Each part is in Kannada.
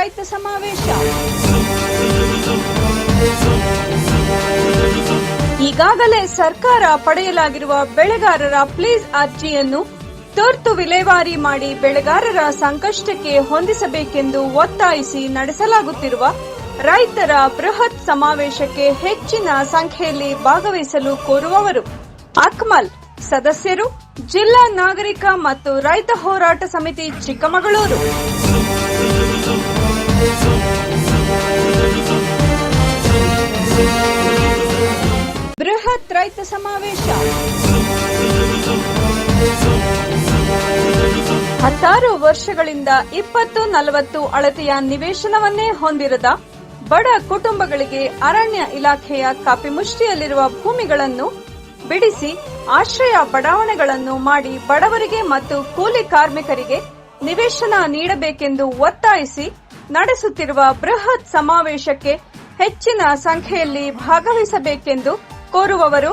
ರೈತ ಸಮಾವೇಶ. ಈಗಾಗಲೇ ಸರ್ಕಾರ ಪಡೆಯಲಾಗಿರುವ ಬೆಳೆಗಾರರ ಪ್ಲೀಸ್ ಅರ್ಜಿಯನ್ನು ತುರ್ತು ವಿಲೇವಾರಿ ಮಾಡಿ ಬೆಳೆಗಾರರ ಸಂಕಷ್ಟಕ್ಕೆ ಹೊಂದಿಸಬೇಕೆಂದು ಒತ್ತಾಯಿಸಿ ನಡೆಸಲಾಗುತ್ತಿರುವ ರೈತರ ಬೃಹತ್ ಸಮಾವೇಶಕ್ಕೆ ಹೆಚ್ಚಿನ ಸಂಖ್ಯೆಯಲ್ಲಿ ಭಾಗವಹಿಸಲು ಕೋರುವವರು ಅಕ್ಮಲ್, ಸದಸ್ಯರು, ಜಿಲ್ಲಾ ನಾಗರಿಕ ಮತ್ತು ರೈತ ಹೋರಾಟ ಸಮಿತಿ ಚಿಕ್ಕಮಗಳೂರು. ಬೃಹತ್ ರೈತ ಸಮಾವೇಶ. ಹತ್ತಾರು ವರ್ಷಗಳಿಂದ ಇಪ್ಪತ್ತು ನಲವತ್ತು ಅಳತೆಯ ನಿವೇಶನವನ್ನೇ ಹೊಂದಿರದ ಬಡ ಕುಟುಂಬಗಳಿಗೆ ಅರಣ್ಯ ಇಲಾಖೆಯ ಕಾಪಿಮುಷ್ಟಿಯಲ್ಲಿರುವ ಭೂಮಿಗಳನ್ನು ಬಿಡಿಸಿ ಆಶ್ರಯ ಬಡಾವಣೆಗಳನ್ನು ಮಾಡಿ ಬಡವರಿಗೆ ಮತ್ತು ಕೂಲಿ ಕಾರ್ಮಿಕರಿಗೆ ನಿವೇಶನ ನೀಡಬೇಕೆಂದು ಒತ್ತಾಯಿಸಿ ನಡೆಸುತ್ತಿರುವ ಬೃಹತ್ ಸಮಾವೇಶಕ್ಕೆ ಹೆಚ್ಚಿನ ಸಂಖ್ಯೆಯಲ್ಲಿ ಭಾಗವಹಿಸಬೇಕೆಂದು ಕೋರುವವರು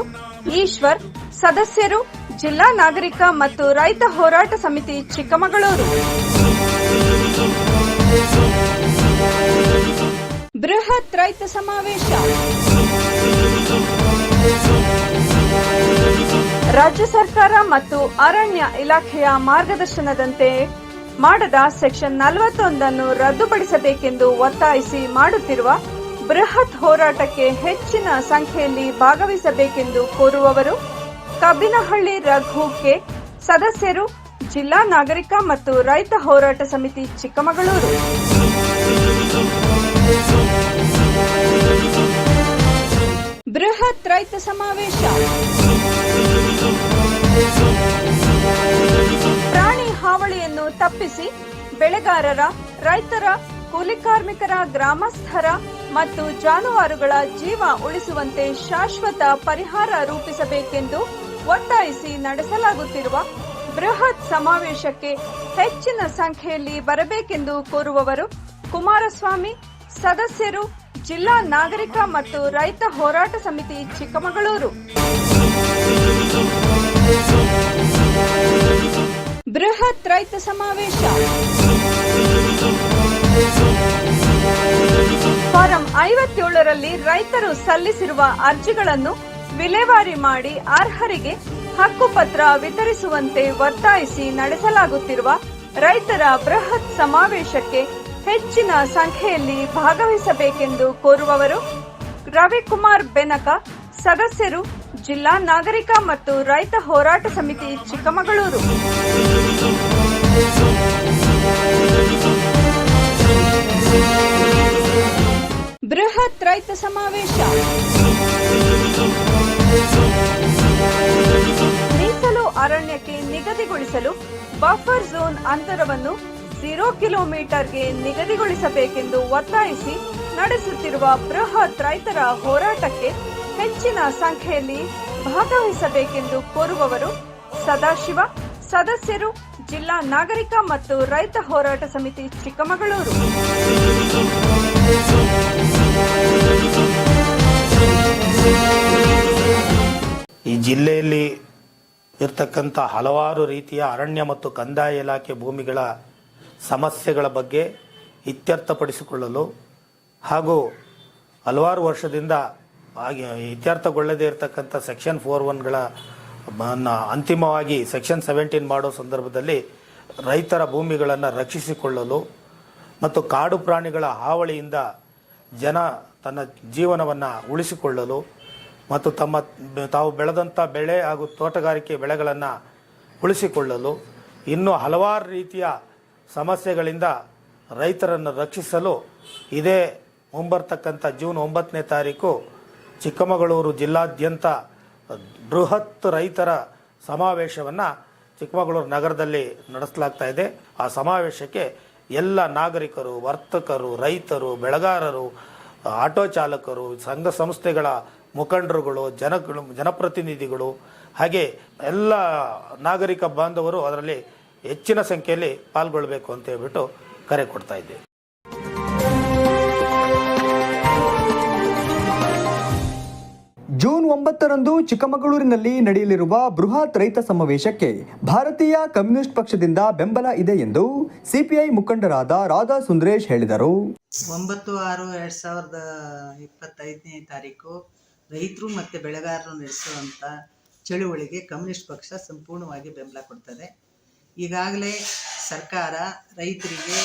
ಈಶ್ವರ್, ಸದಸ್ಯರು, ಜಿಲ್ಲಾ ನಾಗರಿಕ ಮತ್ತು ರೈತ ಹೋರಾಟ ಸಮಿತಿ ಚಿಕ್ಕಮಗಳೂರು. ಬೃಹತ್ ರೈತ ಸಮಾವೇಶ. ರಾಜ್ಯ ಸರ್ಕಾರ ಮತ್ತು ಅರಣ್ಯ ಇಲಾಖೆಯ ಮಾರ್ಗದರ್ಶನದಂತೆ ಮಾಡದ ಸೆಕ್ಷನ್ ನಲವತ್ತೊಂದನ್ನು ರದ್ದುಪಡಿಸಬೇಕೆಂದು ಒತ್ತಾಯಿಸಿ ಮಾಡುತ್ತಿರುವ ಬೃಹತ್ ಹೋರಾಟಕ್ಕೆ ಹೆಚ್ಚಿನ ಸಂಖ್ಯೆಯಲ್ಲಿ ಭಾಗವಹಿಸಬೇಕೆಂದು ಕೋರುವವರು ಕಬ್ಬಿನಹಳ್ಳಿ ರಘು ಕೆ. ಸದಸ್ಯರು, ಜಿಲ್ಲಾ ನಾಗರಿಕ ಮತ್ತು ರೈತ ಹೋರಾಟ ಸಮಿತಿ ಚಿಕ್ಕಮಗಳೂರು. ಬೃಹತ್ ರೈತ ಸಮಾವೇಶ. ಹಾವಳಿಯನ್ನು ತಪ್ಪಿಸಿ ಬೆಳೆಗಾರರ, ರೈತರ, ಕೂಲಿ ಕಾರ್ಮಿಕರ, ಗ್ರಾಮಸ್ಥರ ಮತ್ತು ಜಾನುವಾರುಗಳ ಜೀವ ಉಳಿಸುವಂತೆ ಶಾಶ್ವತ ಪರಿಹಾರ ರೂಪಿಸಬೇಕೆಂದು ಒತ್ತಾಯಿಸಿ ನಡೆಸಲಾಗುತ್ತಿರುವ ಬೃಹತ್ ಸಮಾವೇಶಕ್ಕೆ ಹೆಚ್ಚಿನ ಸಂಖ್ಯೆಯಲ್ಲಿ ಬರಬೇಕೆಂದು ಕೋರುವವರು ಕುಮಾರಸ್ವಾಮಿ, ಸದಸ್ಯರು, ಜಿಲ್ಲಾ ನಾಗರಿಕ ಮತ್ತು ರೈತ ಹೋರಾಟ ಸಮಿತಿ ಚಿಕ್ಕಮಗಳೂರು. ಬೃಹತ್ ರೈತ ಸಮಾವೇಶ. ಫಾರಂ ಐವತ್ತೇಳರಲ್ಲಿ ರೈತರು ಸಲ್ಲಿಸಿರುವ ಅರ್ಜಿಗಳನ್ನು ವಿಲೇವಾರಿ ಮಾಡಿ ಅರ್ಹರಿಗೆ ಹಕ್ಕುಪತ್ರ ವಿತರಿಸುವಂತೆ ಒತ್ತಾಯಿಸಿ ನಡೆಸಲಾಗುತ್ತಿರುವ ರೈತರ ಬೃಹತ್ ಸಮಾವೇಶಕ್ಕೆ ಹೆಚ್ಚಿನ ಸಂಖ್ಯೆಯಲ್ಲಿ ಭಾಗವಹಿಸಬೇಕೆಂದು ಕೋರುವವರು ರವಿಕುಮಾರ್ ಬೆನಕ, ಸದಸ್ಯರು ಜಿಲ್ಲಾ ನಾಗರಿಕ ಮತ್ತು ರೈತ ಹೋರಾಟ ಸಮಿತಿ ಚಿಕ್ಕಮಗಳೂರು. ಬೃಹತ್ ರೈತ ಸಮಾವೇಶ. ಮೀಸಲು ಅರಣ್ಯಕ್ಕೆ ನಿಗದಿಗೊಳಿಸಲು ಬಫರ್ ಝೋನ್ ಅಂತರವನ್ನು ಝೀರೋ ಕಿಲೋಮೀಟರ್ಗೆ ನಿಗದಿಗೊಳಿಸಬೇಕೆಂದು ಒತ್ತಾಯಿಸಿ ನಡೆಸುತ್ತಿರುವ ಬೃಹತ್ ರೈತರ ಹೋರಾಟಕ್ಕೆ ಹೆಚ್ಚಿನ ಸಂಖ್ಯೆಯಲ್ಲಿ ಭಾಗವಹಿಸಬೇಕೆಂದು ಕೋರುವವರು ಸದಾಶಿವ, ಸದಸ್ಯರು, ಜಿಲ್ಲಾ ನಾಗರಿಕ ಮತ್ತು ರೈತ ಹೋರಾಟ ಸಮಿತಿ ಚಿಕ್ಕಮಗಳೂರು. ಈ ಜಿಲ್ಲೆಯಲ್ಲಿ ಇರ್ತಕ್ಕಂಥ ಹಲವಾರು ರೀತಿಯ ಅರಣ್ಯ ಮತ್ತು ಕಂದಾಯ ಇಲಾಖೆ ಭೂಮಿಗಳ ಸಮಸ್ಯೆಗಳ ಬಗ್ಗೆ ಇತ್ಯರ್ಥಪಡಿಸಿಕೊಳ್ಳಲು ಹಾಗೂ ಹಲವಾರು ವರ್ಷದಿಂದ ಹಾಗೆ ಇತ್ಯರ್ಥಗೊಳ್ಳದೇ ಇರತಕ್ಕಂಥ ಸೆಕ್ಷನ್ ಫೋರ್ ಒನ್ಗಳ ಅಂತಿಮವಾಗಿ ಸೆಕ್ಷನ್ ಸೆವೆಂಟೀನ್ ಮಾಡೋ ಸಂದರ್ಭದಲ್ಲಿ ರೈತರ ಭೂಮಿಗಳನ್ನು ರಕ್ಷಿಸಿಕೊಳ್ಳಲು ಮತ್ತು ಕಾಡು ಪ್ರಾಣಿಗಳ ಹಾವಳಿಯಿಂದ ಜನ ತನ್ನ ಜೀವನವನ್ನು ಉಳಿಸಿಕೊಳ್ಳಲು ಮತ್ತು ತಮ್ಮ ತಾವು ಬೆಳೆದಂಥ ಬೆಳೆ ಹಾಗೂ ತೋಟಗಾರಿಕೆ ಬೆಳೆಗಳನ್ನು ಉಳಿಸಿಕೊಳ್ಳಲು ಇನ್ನೂ ಹಲವಾರು ರೀತಿಯ ಸಮಸ್ಯೆಗಳಿಂದ ರೈತರನ್ನು ರಕ್ಷಿಸಲು ಇದೇ ಮುಂಬರ್ತಕ್ಕಂಥ ಜೂನ್ ಒಂಬತ್ತನೇ ತಾರೀಕು ಚಿಕ್ಕಮಗಳೂರು ಜಿಲ್ಲಾದ್ಯಂತ ಬೃಹತ್ ರೈತರ ಸಮಾವೇಶವನ್ನು ಚಿಕ್ಕಮಗಳೂರು ನಗರದಲ್ಲಿ ನಡೆಸಲಾಗ್ತಾ ಇದೆ. ಆ ಸಮಾವೇಶಕ್ಕೆ ಎಲ್ಲ ನಾಗರಿಕರು, ವರ್ತಕರು, ರೈತರು, ಬೆಳೆಗಾರರು, ಆಟೋ ಚಾಲಕರು, ಸಂಘ ಸಂಸ್ಥೆಗಳ ಮುಖಂಡರುಗಳು, ಜನಗಳು, ಜನಪ್ರತಿನಿಧಿಗಳು ಹಾಗೆ ಎಲ್ಲ ನಾಗರಿಕ ಬಾಂಧವರು ಅದರಲ್ಲಿ ಹೆಚ್ಚಿನ ಸಂಖ್ಯೆಯಲ್ಲಿ ಪಾಲ್ಗೊಳ್ಳಬೇಕು ಅಂತ ಹೇಳ್ಬಿಟ್ಟು ಕರೆ ಕೊಡ್ತಾ ಜೂನ್ ಒಂಬತ್ತರಂದು ಚಿಕ್ಕಮಗಳೂರಿನಲ್ಲಿ ನಡೆಯಲಿರುವ ಬೃಹತ್ ರೈತ ಸಮಾವೇಶಕ್ಕೆ ಭಾರತೀಯ ಕಮ್ಯುನಿಸ್ಟ್ ಪಕ್ಷದಿಂದ ಬೆಂಬಲ ಇದೆ ಎಂದು ಸಿಪಿಐ ಮುಖಂಡರಾದ ರಾಧಾ ಸುಂದರೇಶ್ ಹೇಳಿದರು. ಒಂಬತ್ತು ಆರು ಎರಡ್ ಸಾವಿರದ ಇಪ್ಪತ್ತೈದನೇ ತಾರೀಕು ರೈತರು ಮತ್ತು ಬೆಳೆಗಾರರು ನಡೆಸುವಂಥ ಚಳುವಳಿಗೆ ಕಮ್ಯುನಿಸ್ಟ್ ಪಕ್ಷ ಸಂಪೂರ್ಣವಾಗಿ ಬೆಂಬಲ ಕೊಡ್ತದೆ. ಈಗಾಗಲೇ ಸರ್ಕಾರ ರೈತರಿಗೆ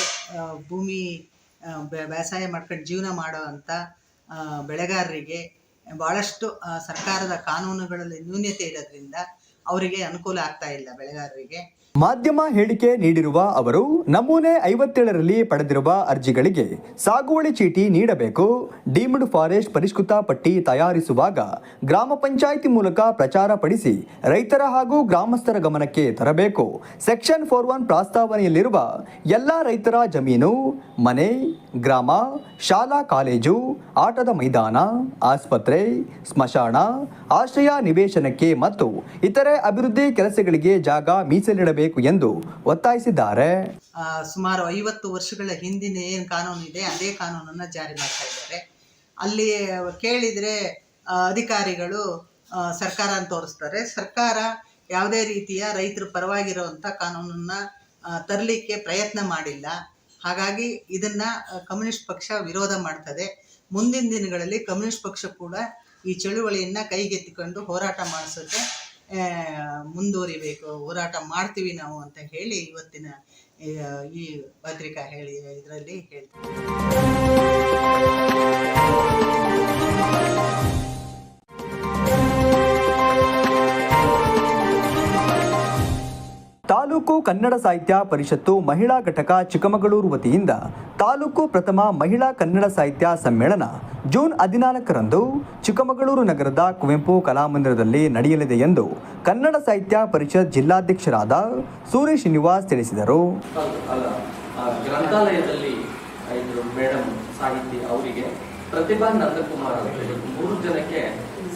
ಭೂಮಿ ಬೇಸಾಯ ಮಾಡ್ಕೊಂಡು ಜೀವನ ಮಾಡೋವಂಥ ಅಂತ ಬೆಳೆಗಾರರಿಗೆ ಭಾಳಷ್ಟು ಸರ್ಕಾರದ ಕಾನೂನುಗಳಲ್ಲಿ ನ್ಯೂನತೆ ಇರೋದ್ರಿಂದ ಅವರಿಗೆ ಅನುಕೂಲ ಆಗ್ತಾ ಇಲ್ಲ ಬೆಳೆಗಾರರಿಗೆ. ಮಾಧ್ಯಮ ಹೇಳಿಕೆ ನೀಡಿರುವ ಅವರು, ನಮೂನೆ ಐವತ್ತೇಳರಲ್ಲಿ ಪಡೆದಿರುವ ಅರ್ಜಿಗಳಿಗೆ ಸಾಗುವಳಿ ಚೀಟಿ ನೀಡಬೇಕು. ಡೀಮ್ಡ್ ಫಾರೆಸ್ಟ್ ಪರಿಷ್ಕೃತ ಪಟ್ಟಿ ತಯಾರಿಸುವಾಗ ಗ್ರಾಮ ಪಂಚಾಯಿತಿ ಮೂಲಕ ಪ್ರಚಾರ ಪಡಿಸಿ ರೈತರ ಹಾಗೂ ಗ್ರಾಮಸ್ಥರ ಗಮನಕ್ಕೆ ತರಬೇಕು. ಸೆಕ್ಷನ್ ಫೋರ್ ಒನ್ ಪ್ರಸ್ತಾವನೆಯಲ್ಲಿರುವ ಎಲ್ಲ ರೈತರ ಜಮೀನು, ಮನೆ, ಗ್ರಾಮ, ಶಾಲಾ, ಕಾಲೇಜು, ಆಟದ ಮೈದಾನ, ಆಸ್ಪತ್ರೆ, ಸ್ಮಶಾನ, ಆಶ್ರಯ ನಿವೇಶನಕ್ಕೆ ಮತ್ತು ಇತರೆ ಅಭಿವೃದ್ಧಿ ಕೆಲಸಗಳಿಗೆ ಜಾಗ ಮೀಸಲಿಡಬೇಕು. ಎಂದು ಒತ್ತಾಯಿಸಿದ್ದಾರೆ. ಸುಮಾರು ಐವತ್ತು ವರ್ಷಗಳ ಹಿಂದಿನ ಏನು ಕಾನೂನು ಇದೆ, ಅದೇ ಕಾನೂನನ್ನು ಜಾರಿ ಮಾಡ್ತಾ ಇದ್ದಾರೆ. ಅಲ್ಲಿ ಕೇಳಿದರೆ ಅಧಿಕಾರಿಗಳು ಸರ್ಕಾರ ಅಂತ ತೋರಿಸ್ತಾರೆ. ಸರ್ಕಾರ ಯಾವುದೇ ರೀತಿಯ ರೈತರ ಪರವಾಗಿರುವಂಥ ಕಾನೂನನ್ನು ತರಲಿಕ್ಕೆ ಪ್ರಯತ್ನ ಮಾಡಿಲ್ಲ. ಹಾಗಾಗಿ ಇದನ್ನು ಕಮ್ಯುನಿಸ್ಟ್ ಪಕ್ಷ ವಿರೋಧ ಮಾಡ್ತದೆ. ಮುಂದಿನ ದಿನಗಳಲ್ಲಿ ಕಮ್ಯುನಿಸ್ಟ್ ಪಕ್ಷ ಕೂಡ ಈ ಚಳುವಳಿಯನ್ನು ಕೈಗೆತ್ತಿಕೊಂಡು ಹೋರಾಟ ಮಾಡಿಸೋಕ್ಕೆ ಮುಂದುವರಿಬೇಕು ಹೋರಾಟ ಮಾಡ್ತೀವಿ ನಾವು ಅಂತ ಹೇಳಿ ಇವತ್ತಿನ ಈ ಪತ್ರಿಕಾ ಹೇಳಿ ಇದರಲ್ಲಿ ಹೇಳ್ತೀವಿ ತಾಲೂಕು ಕನ್ನಡ ಸಾಹಿತ್ಯ ಪರಿಷತ್ತು ಮಹಿಳಾ ಘಟಕ ಚಿಕ್ಕಮಗಳೂರು ವತಿಯಿಂದ ತಾಲೂಕು ಪ್ರಥಮ ಮಹಿಳಾ ಕನ್ನಡ ಸಾಹಿತ್ಯ ಸಮ್ಮೇಳನ ಜೂನ್ ಹದಿನಾಲ್ಕರಂದು ಚಿಕ್ಕಮಗಳೂರು ನಗರದ ಕುವೆಂಪು ಕಲಾಮಂದಿರದಲ್ಲಿ ನಡೆಯಲಿದೆ ಎಂದು ಕನ್ನಡ ಸಾಹಿತ್ಯ ಪರಿಷತ್ ಜಿಲ್ಲಾಧ್ಯಕ್ಷರಾದ ಸೂರ್ಯ ಶ್ರೀನಿವಾಸ್ ತಿಳಿಸಿದರು. ಗ್ರಂಥಾಲಯದಲ್ಲಿ ಮೇಡಮ್ ಸಾಹಿತಿ ಅವರಿಗೆ ಪ್ರತಿಭಾ ನಂದಕುಮಾರ್ ಮೂರು ಜನಕ್ಕೆ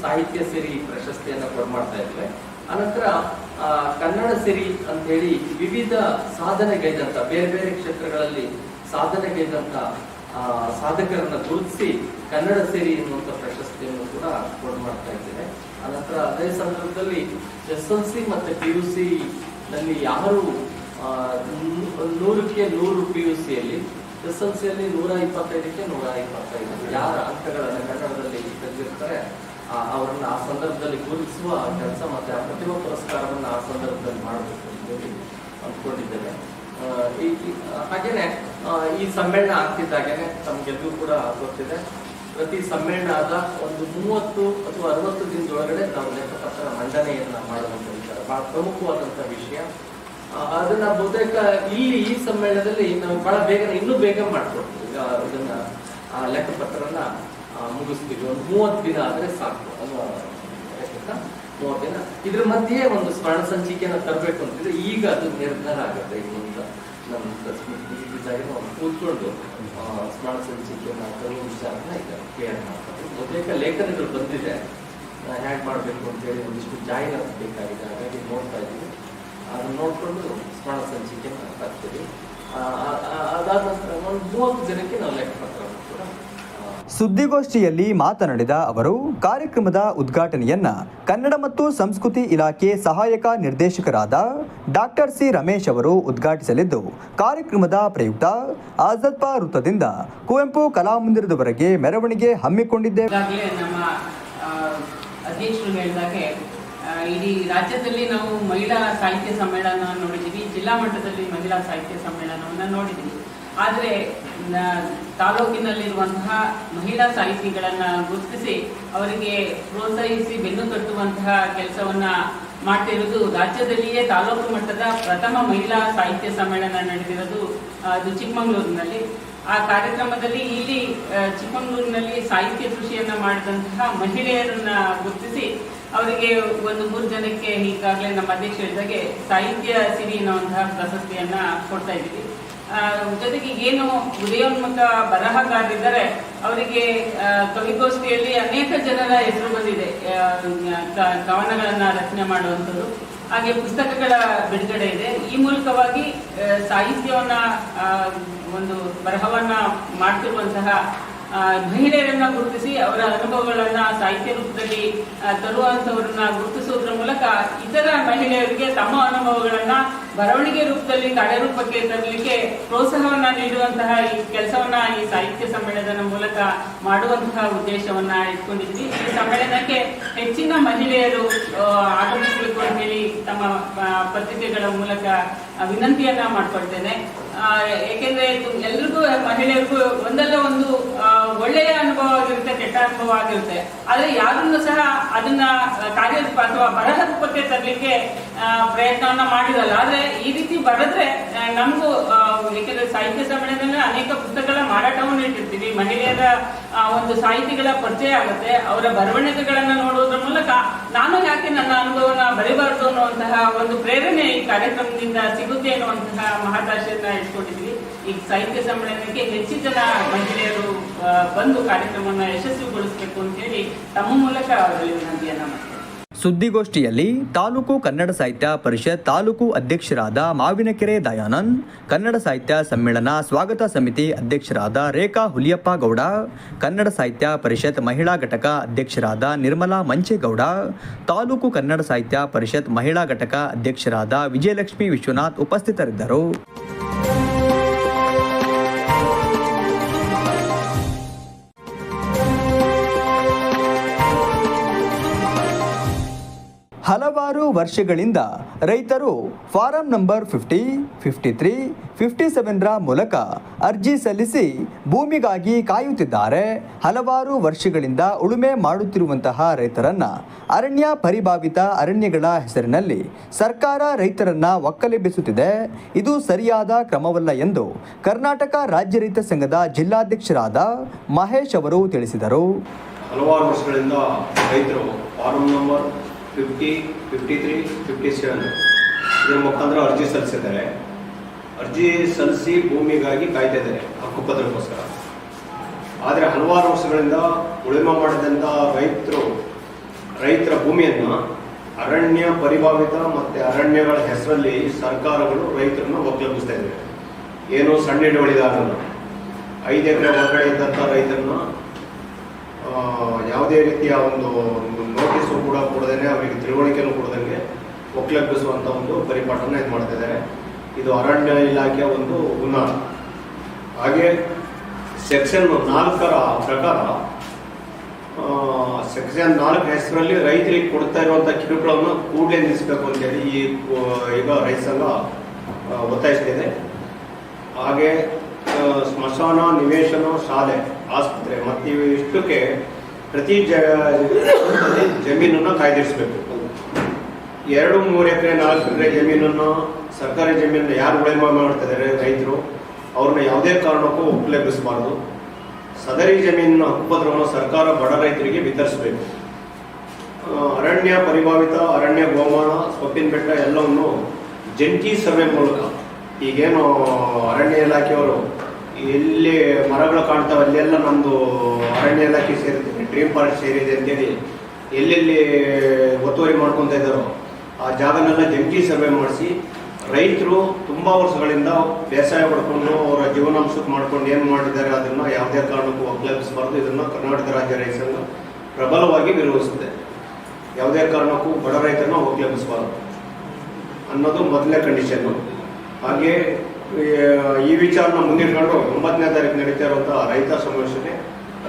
ಸಾಹಿತ್ಯ ಸೇರಿ ಪ್ರಶಸ್ತಿಯನ್ನು ಕೊಡ್ಮಾಡ್ತಾ ಇದ್ವಿ ಅನಂತರ ಕನ್ನಡ ಸಿರಿ ಅಂತ ಹೇಳಿ ವಿವಿಧ ಸಾಧನೆಗೈದಂತ, ಬೇರೆ ಬೇರೆ ಕ್ಷೇತ್ರಗಳಲ್ಲಿ ಸಾಧನೆಗೈದಂತ ಸಾಧಕರನ್ನ ಗುರುತಿಸಿ ಕನ್ನಡ ಸಿರಿ ಎನ್ನುವಂತ ಪ್ರಶಸ್ತಿಯನ್ನು ಕೂಡ ಕೊಡ್ಮಾಡ್ತಾ ಇದ್ದೇನೆ. ಅನಂತರ ಅದೇ ಸಂದರ್ಭದಲ್ಲಿ ಎಸ್ ಎಲ್ ಸಿ ಮತ್ತೆ ಪಿ ಯು ಸಿ ನಲ್ಲಿ ಯಾರು ನೂರಕ್ಕೆ ನೂರು ಪಿ ಯು ಸಿಯಲ್ಲಿ, ಎಸ್ ಎಲ್ ಸಿಯಲ್ಲಿ ನೂರ ಇಪ್ಪತ್ತೈದಕ್ಕೆ ನೂರ ಇಪ್ಪತ್ತೈದು. ಯಾರ ಅಂಕಗಳನ್ನು ಕನ್ನಡದಲ್ಲಿ ತೆಗೆದಿರ್ತಾರೆ ಅವರನ್ನ ಆ ಸಂದರ್ಭದಲ್ಲಿ ಗುರುತಿಸುವ ಕೆಲಸ ಮತ್ತೆ ಆ ಪ್ರತಿಭಾ ಪುರಸ್ಕಾರವನ್ನು ಆ ಸಂದರ್ಭದಲ್ಲಿ ಮಾಡಬೇಕು ಅಂತ ಹೇಳಿ ಅಂದ್ಕೊಂಡಿದ್ದೇವೆ ಆ, ಈ- ಹಾಗೇನೆ ಈ ಸಮ್ಮೇಳನ ಆಗ್ತಿದ್ದಾಗೇನೆ ತಮ್ಗೆಲ್ಲೂ ಕೂಡ ಗೊತ್ತಿದೆ. ಪ್ರತಿ ಸಮ್ಮೇಳನ ಆದ ಒಂದು ಮೂವತ್ತು ಅಥವಾ ಅರವತ್ತು ದಿನದೊಳಗಡೆ ನಾವು ಲೆಕ್ಕಪತ್ರ ಮಂಡನೆಯನ್ನ ಮಾಡುವಂತ ವಿಚಾರ ಬಹಳ ಪ್ರಮುಖವಾದಂತಹ ವಿಷಯ. ಅದನ್ನ ಬಹುತೇಕ ಇಲ್ಲಿ ಈ ಸಮ್ಮೇಳನದಲ್ಲಿ ನಾವು ಬಹಳ ಬೇಗ ಇನ್ನೂ ಬೇಗ ಮಾಡ್ಕೊಡ್ತೀವಿ ಈಗ ಇದನ್ನ ಆ ಲೆಕ್ಕಪತ್ರನ ಮುಗಿಸ್ತೀವಿ. ಒಂದು ಮೂವತ್ತು ದಿನ ಆದ್ರೆ ಸಾಕು. ಅಲ್ವಾ? ಮೂವತ್ತು ದಿನ. ಇದ್ರ ಮಧ್ಯೆ ಒಂದು ಸ್ಮರಣ ಸಂಚಿಕೆನ ತರಬೇಕು ಅಂತಿದ್ರೆ ಈಗ ಅದು ನಿರ್ಧಾರ ಆಗುತ್ತೆ ಈಗ ನಮ್ಮ ನಾವು ಕೂತ್ಕೊಂಡು ಸ್ಮರಣ ಸಂಚಿಕೆಯನ್ನ ತರುವ ವಿಚಾರನ ಈಗ ಕ್ಲಿಯರ್ ಮಾಡ್ತಾರೆ. ಬಹುತೇಕ ಲೇಖನಗಳು ಬಂದಿದೆ. ಹ್ಯಾಕ್ ಮಾಡಬೇಕು ಅಂತೇಳಿ ಒಂದಿಷ್ಟು ಜಾಹೀರಾತು ಬೇಕಾಗಿದೆ. ಹಾಗಾಗಿ ನೋಡ್ತಾ ಇದ್ದೀವಿ. ಅದನ್ನ ನೋಡಿಕೊಂಡು ಸ್ಮರಣ ಸಂಚಿಕೆನ ತರ್ತೀವಿ. ಅದಾದ ನಂತರ ಒಂದು ಮೂವತ್ತು ಜನಕ್ಕೆ ನಾವು ಲೆಕ್ಕ ಆ, ಸುದ್ದಿಗೋಷ್ಠಿಯಲ್ಲಿ ಮಾತನಾಡಿದ ಅವರು, ಕಾರ್ಯಕ್ರಮದ ಉದ್ಘಾಟನೆಯನ್ನ ಕನ್ನಡ ಮತ್ತು ಸಂಸ್ಕೃತಿ ಇಲಾಖೆ ಸಹಾಯಕ ನಿರ್ದೇಶಕರಾದ ಡಾಕ್ಟರ್ ಸಿ ರಮೇಶ್ ಅವರು ಉದ್ಘಾಟಿಸಲಿದ್ದು, ಕಾರ್ಯಕ್ರಮದ ಪ್ರಯುಕ್ತ ಆಜದ್ಪ ವೃತ್ತದಿಂದ ಕುವೆಂಪು ಕಲಾಮಂದಿರದವರೆಗೆ ಮೆರವಣಿಗೆ ಹಮ್ಮಿಕೊಂಡಿದ್ದೇವೆ. ಇಡೀ ರಾಜ್ಯದಲ್ಲಿ ನಾವು ಮಹಿಳಾ ಸಾಹಿತ್ಯ ಸಮ್ಮೇಳನ ನೋಡಿದ್ದೀವಿ ಜಿಲ್ಲಾ ಮಟ್ಟದಲ್ಲಿ ಮಹಿಳಾ ಸಾಹಿತ್ಯ ಸಮ್ಮೇಳನವನ್ನು ನೋಡಿದ್ದೀವಿ ಆದರೆ ತಾಲೂಕಿನಲ್ಲಿರುವಂತಹ ಮಹಿಳಾ ಸಾಹಿತಿಗಳನ್ನ ಗುರುತಿಸಿ ಅವರಿಗೆ ಪ್ರೋತ್ಸಾಹಿಸಿ ಬೆನ್ನು ತಟ್ಟುವಂತಹ ಕೆಲಸವನ್ನ ಮಾಡ್ತಿರೋದು ರಾಜ್ಯದಲ್ಲಿಯೇ ತಾಲೂಕು ಮಟ್ಟದ ಪ್ರಥಮ ಮಹಿಳಾ ಸಾಹಿತ್ಯ ಸಮ್ಮೇಳನ ನಡೆದಿರೋದು ಅದು ಚಿಕ್ಕಮಗಳೂರಿನಲ್ಲಿ. ಆ ಕಾರ್ಯಕ್ರಮದಲ್ಲಿ ಇಲ್ಲಿ ಚಿಕ್ಕಮಗಳೂರಿನಲ್ಲಿ ಸಾಹಿತ್ಯ ಕೃಷಿಯನ್ನ ಮಾಡಿದಂತಹ ಮಹಿಳೆಯರನ್ನ ಗುರುತಿಸಿ ಅವರಿಗೆ ಒಂದು ಮೂರು ಜನಕ್ಕೆ ಈಗಾಗಲೇ ನಮ್ಮ ಅಧ್ಯಕ್ಷ ಹೇಳಿದಾಗೆ ಸಾಹಿತ್ಯ ಸಿರಿ ಅನ್ನುವಂತಹ ಪ್ರಶಸ್ತಿಯನ್ನ ಕೊಡ್ತಾ ಇದ್ದೀವಿ. ಜೊತೆಗೆ ಏನು ಉದಯೋನ್ಮುಖ ಬರಹಗಾರರಿದ್ದಾರೆ, ಅವರಿಗೆ ಕವಿಗೋಷ್ಠಿಯಲ್ಲಿ ಅನೇಕ ಜನರ ಹೆಸರು ಬಂದಿದೆ. ಕವನಗಳನ್ನ ರಚನೆ ಮಾಡುವಂಥದ್ದು. ಹಾಗೆ ಪುಸ್ತಕಗಳ ಬಿಡುಗಡೆ ಇದೆ. ಈ ಮೂಲಕವಾಗಿ ಸಾಹಿತ್ಯವನ್ನ ಒಂದು ಬರಹವನ್ನ ಮಾಡ್ತಿರುವಂತಹ ಮಹಿಳೆಯರನ್ನ ಗುರುತಿಸಿ ಅವರ ಅನುಭವಗಳನ್ನ ಸಾಹಿತ್ಯ ರೂಪದಲ್ಲಿ ತರುವಂತವರನ್ನ ಗುರುತಿಸುವುದರ ಮೂಲಕ ಇತರ ಮಹಿಳೆಯರಿಗೆ ತಮ್ಮ ಅನುಭವಗಳನ್ನ ಬರವಣಿಗೆ ರೂಪದಲ್ಲಿ, ಕಾರ್ಯರೂಪಕ್ಕೆ ತರಲಿಕ್ಕೆ ಪ್ರೋತ್ಸಾಹವನ್ನ ನೀಡುವಂತಹ ಈ ಕೆಲಸವನ್ನ ಈ ಸಾಹಿತ್ಯ ಸಮ್ಮೇಳನದ ಮೂಲಕ ಮಾಡುವಂತಹ ಉದ್ದೇಶವನ್ನ ಇಟ್ಕೊಂಡಿದ್ವಿ. ಈ ಸಮ್ಮೇಳನಕ್ಕೆ ಹೆಚ್ಚಿನ ಮಹಿಳೆಯರು ಆಗಮಿಸಬೇಕು ಅಂತ ಹೇಳಿ ತಮ್ಮ ಪತ್ರಿಕೆಗಳ ಮೂಲಕ ವಿನಂತಿಯನ್ನ ಮಾಡ್ಕೊಳ್ತೇನೆ. ಏಕೆಂದ್ರೆ ಎಲ್ರಿಗೂ, ಮಹಿಳೆಯರಿಗೂ ಒಂದಲ್ಲ ಒಂದು ಒಳ್ಳೆಯ ಅನುಭವ ಆಗಿರುತ್ತೆ, ಕೆಟ್ಟ ಅನುಭವ ಆಗಿರುತ್ತೆ. ಆದ್ರೆ ಯಾರನ್ನು ಸಹ ಅದನ್ನ ಕಾರ್ಯರೂಪ ಅಥವಾ ಬರಹ ರೂಪಕ್ಕೆ ತರಲಿಕ್ಕೆ ಪ್ರಯತ್ನವನ್ನ ಮಾಡಿರಲ್ಲ. ಆದ್ರೆ ಈ ರೀತಿ ಬರೆದ್ರೆ ನಮಗೂ ಏಕೆಂದ್ರೆ ಸಾಹಿತ್ಯ ಸಮ್ಮೇಳನದಲ್ಲಿ ಅನೇಕ ಪುಸ್ತಕಗಳ ಮಾರಾಟವನ್ನು ಇಟ್ಟಿರ್ತೀವಿ. ಮಹಿಳೆಯರ ಆ, ಒಂದು ಸಾಹಿತಿಗಳ ಪರಿಚಯ ಆಗುತ್ತೆ ಅವರ ಬರವಣಿಗೆಗಳನ್ನ ನೋಡುವುದರ ಮೂಲಕ ನಾನು ಯಾಕೆ ನನ್ನ ಅನುಭವನ ಬರೀಬಾರ್ದು ಅನ್ನುವಂತಹ ಒಂದು ಪ್ರೇರಣೆ ಈ ಕಾರ್ಯಕ್ರಮದಿಂದ ಸಿಗುತ್ತೆ ಅನ್ನುವಂತಹ ಮಹದಾಶೆಯನ್ನ ಇಟ್ಕೊಂಡಿದ್ವಿ. ಈ ಸಾಹಿತ್ಯ ಸಮ್ಮೇಳನಕ್ಕೆ ಹೆಚ್ಚು ಜನ ಮಹಿಳೆಯರು ಬಂದು ಕಾರ್ಯಕ್ರಮವನ್ನು ಯಶಸ್ವಿಗೊಳಿಸಬೇಕು ಅಂತ ಹೇಳಿ ತಮ್ಮ ಮೂಲಕ ಅವರಲ್ಲಿ ವಿನಂತಿಯನ್ನ ಮಾಡ್ತಾರೆ ಸುದ್ದಿಗೋಷ್ಠಿಯಲ್ಲಿ ತಾಲೂಕು ಕನ್ನಡ ಸಾಹಿತ್ಯ ಪರಿಷತ್ ತಾಲೂಕು ಅಧ್ಯಕ್ಷರಾದ ಮಾವಿನಕೆರೆ ದಯಾನಂದ್, ಕನ್ನಡ ಸಾಹಿತ್ಯ ಸಮ್ಮೇಳನ ಸ್ವಾಗತ ಸಮಿತಿ ಅಧ್ಯಕ್ಷರಾದ ರೇಖಾ ಹುಲಿಯಪ್ಪ ಗೌಡ, ಕನ್ನಡ ಸಾಹಿತ್ಯ ಪರಿಷತ್ ಮಹಿಳಾ ಘಟಕ ಅಧ್ಯಕ್ಷರಾದ ನಿರ್ಮಲಾ ಮಂಚೇಗೌಡ, ತಾಲೂಕು ಕನ್ನಡ ಸಾಹಿತ್ಯ ಪರಿಷತ್ ಮಹಿಳಾ ಘಟಕ ಅಧ್ಯಕ್ಷರಾದ ವಿಜಯಲಕ್ಷ್ಮಿ ವಿಶ್ವನಾಥ್ ಉಪಸ್ಥಿತರಿದ್ದರು. ವರ್ಷಗಳಿಂದ ರೈತರು form number fifty fifty three, fifty ಸೆವೆನ್ರ ಮೂಲಕ ಅರ್ಜಿ ಸಲ್ಲಿಸಿ ಭೂಮಿಗಾಗಿ ಕಾಯುತ್ತಿದ್ದಾರೆ. ಹಲವಾರು ವರ್ಷಗಳಿಂದ ಉಳುಮೆ ಮಾಡುತ್ತಿರುವಂತಹ ರೈತರನ್ನ ಅರಣ್ಯ ಪರಿಭಾವಿತ ಅರಣ್ಯಗಳ ಹೆಸರಿನಲ್ಲಿ ಸರ್ಕಾರ ರೈತರನ್ನ ಒಕ್ಕಲೆಬ್ಬಿಸುತ್ತಿದೆ. ಇದು ಸರಿಯಾದ ಕ್ರಮವಲ್ಲ ಎಂದು ಕರ್ನಾಟಕ ರಾಜ್ಯ ರೈತ ಸಂಘದ ಜಿಲ್ಲಾಧ್ಯಕ್ಷರಾದ ಮಹೇಶ್ ಅವರು ತಿಳಿಸಿದರು. ಹಲವಾರು ವರ್ಷಗಳಿಂದ ರೈತರು number fifty fifty three fifty seven ಇದರ ಮುಖಾಂತರ ಅರ್ಜಿ ಸಲ್ಲಿಸಿದ್ದಾರೆ. ಅರ್ಜಿ ಸಲ್ಲಿಸಿ ಭೂಮಿಗಾಗಿ ಕಾಯ್ತಾ ಇದ್ದಾರೆ ಹಕ್ಕುಪತ್ರಕ್ಕೋಸ್ಕರ. ಆದರೆ ಹಲವಾರು ವರ್ಷಗಳಿಂದ ಉಳಿಮೆ ಮಾಡಿದಂಥ ರೈತರು, ರೈತರ ಭೂಮಿಯನ್ನು ಅರಣ್ಯ ಪರಿಭಾವಿತ ಮತ್ತು ಅರಣ್ಯಗಳ ಹೆಸರಲ್ಲಿ ಸರ್ಕಾರಗಳು ರೈತರನ್ನು ಒಕ್ಕಲಗಿಸ್ತಾ ಇದ್ದಾರೆ ಏನು ಸಣ್ಣ ಹಿಡುವಳಿದಾರರನ್ನು ಐದು ಎಕರೆ ಒಳಗಡೆ ಇದ್ದಂಥ ರೈತರನ್ನ ಯಾವುದೇ ರೀತಿಯ ಒಂದು ನೋಟಿಸು ಕೂಡ ಕೊಡದೇನೆ, ಅವರಿಗೆ ತಿಳುವಳಿಕೆನೂ ಕೊಡದಂಗೆ ಒಕ್ಕಲೆಬ್ಬಿಸುವಂಥ ಒಂದು ಪರಿಪಾಠನ ಇದು ಮಾಡ್ತಿದ್ದಾರೆ. ಇದು ಅರಣ್ಯ ಇಲಾಖೆಯ ಒಂದು ಗುಣ ಹಾಗೆ ಸೆಕ್ಷನ್ ನಾಲ್ಕರ ಪ್ರಕಾರ ಸೆಕ್ಷನ್ ನಾಲ್ಕು ಹೆಸರಲ್ಲಿ ರೈತರಿಗೆ ಕೊಡ್ತಾ ಇರುವಂಥ ಕಿರುಕುಳವನ್ನು ಕೂಡಲೇ ನಿಲ್ಲಿಸಬೇಕು ಅಂತೇಳಿ ಈ ಈಗ ರೈತ ಸಂಘ ಒತ್ತಾಯಿಸ್ತಿದೆ. ಹಾಗೆ ಸ್ಮಶಾನ, ನಿವೇಶನ, ಶಾಲೆ, ಆಸ್ಪತ್ರೆ ಮತ್ತು ಇಷ್ಟಕ್ಕೆ ಪ್ರತಿ ಜ ಜಮೀನನ್ನು ಕಾಯ್ದಿರಿಸಬೇಕು. ಎರಡು ಮೂರು ಎಕರೆ, ನಾಲ್ಕು ಎಕರೆ ಜಮೀನನ್ನು ಸರ್ಕಾರಿ ಜಮೀನನ್ನು ಯಾರು ಉಳಿಮೆ ಮಾಡ್ತಿದ್ದಾರೆ ರೈತರು, ಅವ್ರನ್ನ ಯಾವುದೇ ಕಾರಣಕ್ಕೂ ಒಕ್ಕಲೆಬ್ಬಿಸಬಾರ್ದು ಸದರಿ ಜಮೀನಿನ ಹಕ್ಕುಪತ್ರವನ್ನು ಸರ್ಕಾರ ಬಡ ರೈತರಿಗೆ ವಿತರಿಸಬೇಕು. ಅರಣ್ಯ ಪರಿಭಾವಿತ, ಅರಣ್ಯ ಗೋಮಾಳ, ಸೊಪ್ಪಿನ ಬೆಟ್ಟ ಎಲ್ಲವನ್ನು ಜಂಟಿ ಸರ್ವೆ ಮೂಲಕ, ಈಗೇನು ಅರಣ್ಯ ಇಲಾಖೆಯವರು ಎಲ್ಲಿ ಮರಗಳು ಕಾಣ್ತಾವೆ, ಅಲ್ಲೆಲ್ಲ ನಮ್ಮದು ಅರಣ್ಯ ಇಲಾಖೆ ಸೇರಿದೆ, ಡ್ರೀಮ್ ಪಾರ್ಕ್ ಸೇರಿದೆ ಅಂತೇಳಿ. ಎಲ್ಲೆಲ್ಲಿ ಒತ್ತುವರಿ ಮಾಡ್ಕೊತ ಇದ್ದಾರೋ, ಆ ಜಾಗನೆಲ್ಲ ಜಂಟಿ ಸರ್ವೆ ಮಾಡಿಸಿ, ರೈತರು ತುಂಬ ವರ್ಷಗಳಿಂದ ಬೇಸಾಯ ಪಡ್ಕೊಂಡು ಅವರ ಜೀವನಾಂಶಕ್ಕೆ ಮಾಡ್ಕೊಂಡು ಏನು ಮಾಡಿದ್ದಾರೆ ಅದನ್ನು ಯಾವುದೇ ಕಾರಣಕ್ಕೂ ಒಕ್ಕಲೆಬ್ಬಿಸಬಾರ್ದು ಇದನ್ನು ಕರ್ನಾಟಕ ರಾಜ್ಯ ರೈತ ಪ್ರಬಲವಾಗಿ ವಿರೋಧಿಸುತ್ತೆ. ಯಾವುದೇ ಕಾರಣಕ್ಕೂ ಬಡ ರೈತರನ್ನ ಒಕ್ಕಲೆಬ್ಬಿಸಬಾರ್ದು ಅನ್ನೋದು ಮೊದಲನೇ ಕಂಡೀಷನ್ನು ಹಾಗೆ ಈ- ವಿಚಾರನ ಮುಂದಿಟ್ಕೊಂಡು ಒಂಬತ್ತನೇ ತಾರೀಕು ನಡೀತಾ ಇರುವಂತಹ ರೈತ ಸಮಾವೇಶಕ್ಕೆ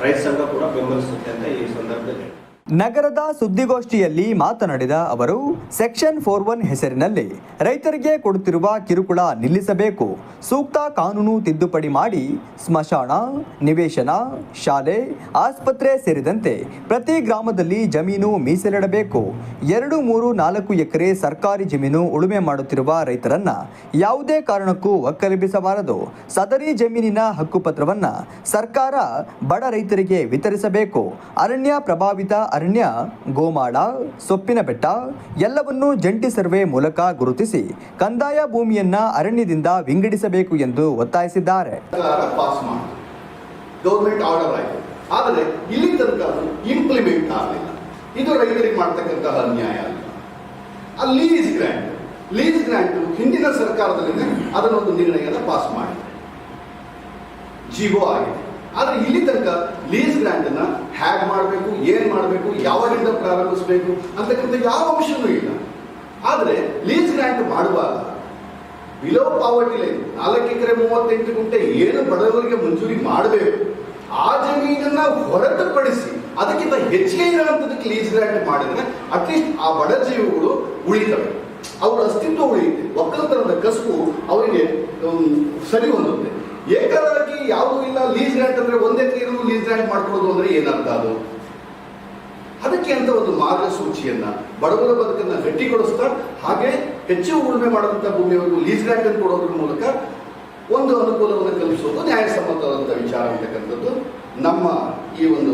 ರೈತ ಸಂಘ ಕೂಡ ಬೆಂಬಲಿಸುತ್ತೆ ಅಂತ ಈ ಸಂದರ್ಭದಲ್ಲಿ. ನಗರದ ಸುದ್ದಿಗೋಷ್ಠಿಯಲ್ಲಿ ಮಾತನಾಡಿದ ಅವರು, ಸೆಕ್ಷನ್ ಫೋರ್ ಒನ್ ಹೆಸರಿನಲ್ಲಿ ರೈತರಿಗೆ ಕೊಡುತ್ತಿರುವ ಕಿರುಕುಳ ನಿಲ್ಲಿಸಬೇಕು. ಸೂಕ್ತ ಕಾನೂನು ತಿದ್ದುಪಡಿ ಮಾಡಿ, ಸ್ಮಶಾನ, ನಿವೇಶನ, ಶಾಲೆ, ಆಸ್ಪತ್ರೆ ಸೇರಿದಂತೆ ಪ್ರತಿ ಗ್ರಾಮದಲ್ಲಿ ಜಮೀನು ಮೀಸಲಿಡಬೇಕು. ಎರಡು ಮೂರು ನಾಲ್ಕು ಎಕರೆ ಸರ್ಕಾರಿ ಜಮೀನು ಉಳುಮೆ ಮಾಡುತ್ತಿರುವ ರೈತರನ್ನ ಯಾವುದೇ ಕಾರಣಕ್ಕೂ ಒಕ್ಕಲೆಬ್ಬಿಸಬಾರದು. ಸದರಿ ಜಮೀನಿನ ಹಕ್ಕುಪತ್ರವನ್ನ ಸರ್ಕಾರ ಬಡ ರೈತರಿಗೆ ವಿತರಿಸಬೇಕು. ಅರಣ್ಯ ಪ್ರಭಾವಿತ ಅರಣ್ಯ, ಗೋಮಾಳ, ಸೊಪ್ಪಿನ ಬೆಟ್ಟ ಎಲ್ಲವನ್ನೂ ಜಂಟಿ ಸರ್ವೆ ಮೂಲಕ ಗುರುತಿಸಿ ಕಂದಾಯ ಭೂಮಿಯನ್ನ ಅರಣ್ಯದಿಂದ ವಿಂಗಡಿಸಬೇಕು ಎಂದು ಒತ್ತಾಯಿಸಿದ್ದಾರೆ. ಗೌರ್ಮೆಂಟ್ ಆರ್ಡರ್ ಆಯಿತು ಆದರೆ ಇಲ್ಲಿ ತನಕ ಇಂಪ್ಲಿಮೆಂಟ್ ಆಗಲಿಲ್ಲ. ಇದು ರೈತರಿಗೆ ಮಾಡ್ತಕ್ಕಂತಹ ಅನ್ಯಾಯ ಅಲ್ಲ. ಲೀಸ್ ಗ್ರ್ಯಾಂಟ್ ಲೀಸ್ ಗ್ರ್ಯಾಂಟ್ ಹಿಂದಿನ ಸರ್ಕಾರದಲ್ಲಿ ಅದನ್ನೊಂದು ನಿರ್ಣಯನ ಪಾಸ್ ಮಾಡಿ ಜಿಒ ಆಗಿದೆ. ಆದ್ರೆ ಇಲ್ಲಿ ತನಕ ಲೀಸ್ ಗ್ರಾಂಟ್ ಅನ್ನ ಹ್ಯಾಗ್ ಮಾಡಬೇಕು, ಏನ್ ಮಾಡಬೇಕು, ಯಾವಾಗಿಂದ ಪ್ರಾರಂಭಿಸಬೇಕು ಅಂತಕ್ಕಂಥ ಯಾವ ಅಂಶನೂ ಇಲ್ಲ. ಆದ್ರೆ ಲೀಸ್ ಗ್ರಾಂಟ್ ಮಾಡುವಾಗ ಬಿಲೋ ಪಾವರ್ಟಿ ಲೈನ್ ನಾಲ್ಕು ಎಕರೆ ಮೂವತ್ತೆಂಟು ಗುಂಟೆ ಏನು ಬಡವರಿಗೆ ಮಂಜೂರಿ ಮಾಡಬೇಕು, ಆ ಜಮೀನನ್ನ ಹೊರತುಪಡಿಸಿ ಅದಕ್ಕಿಂತ ಹೆಚ್ಚಿಗೆ ಇರುವಂತದಕ್ಕೆ ಲೀಸ್ ಗ್ರಾಂಟ್ ಮಾಡಿದ್ರೆ ಅಟ್ಲೀಸ್ಟ್ ಆ ಬಡ ಜೀವಿಗಳು ಉಳಿತವೆ. ಅವರ ಅಸ್ತಿತ್ವ ಉಳಿಯುತ್ತೆ. ಒಕ್ಕಲತನದ ಕಸುಬು ಅವರಿಗೆ ಸರಿ ಹೊಂದುತ್ತೆ. ಏಕಾಏಕಿ ಯಾವುದೂ ಇಲ್ಲ ಲೀಸ್ ಲ್ಯಾಂಡ್ ಅಂದ್ರೆ ಒಂದೇ ತೀರು ಲೀಸ್ ಗ್ರಾಂಟ್ ಮಾಡ್ಕೊಳ್ಳೋದು ಅಂದ್ರೆ ಏನರ್ಥ ಅದು? ಅದಕ್ಕೆ ಅಂತ ಒಂದು ಮಾರ್ಗಸೂಚಿಯನ್ನ ಬಡವರ ಬದುಕನ್ನ ಗಟ್ಟಿಗೊಳಿಸ್ತಾ, ಹಾಗೆ ಹೆಚ್ಚು ಉಳುಮೆ ಮಾಡುವಂತ ಭೂಮಿಯವರೆಗೂ ಲೀಸ್ ಲ್ಯಾಂಡ್ ಅನ್ನು ಕೊಡೋದ್ರ ಮೂಲಕ ಒಂದು ಅನುಕೂಲವನ್ನು ಕಲ್ಪಿಸೋದು ನ್ಯಾಯಸಮ್ಮತವಾದಂತಹ ವಿಚಾರ ಅಂತಕ್ಕಂಥದ್ದು ನಮ್ಮ ಈ ಒಂದು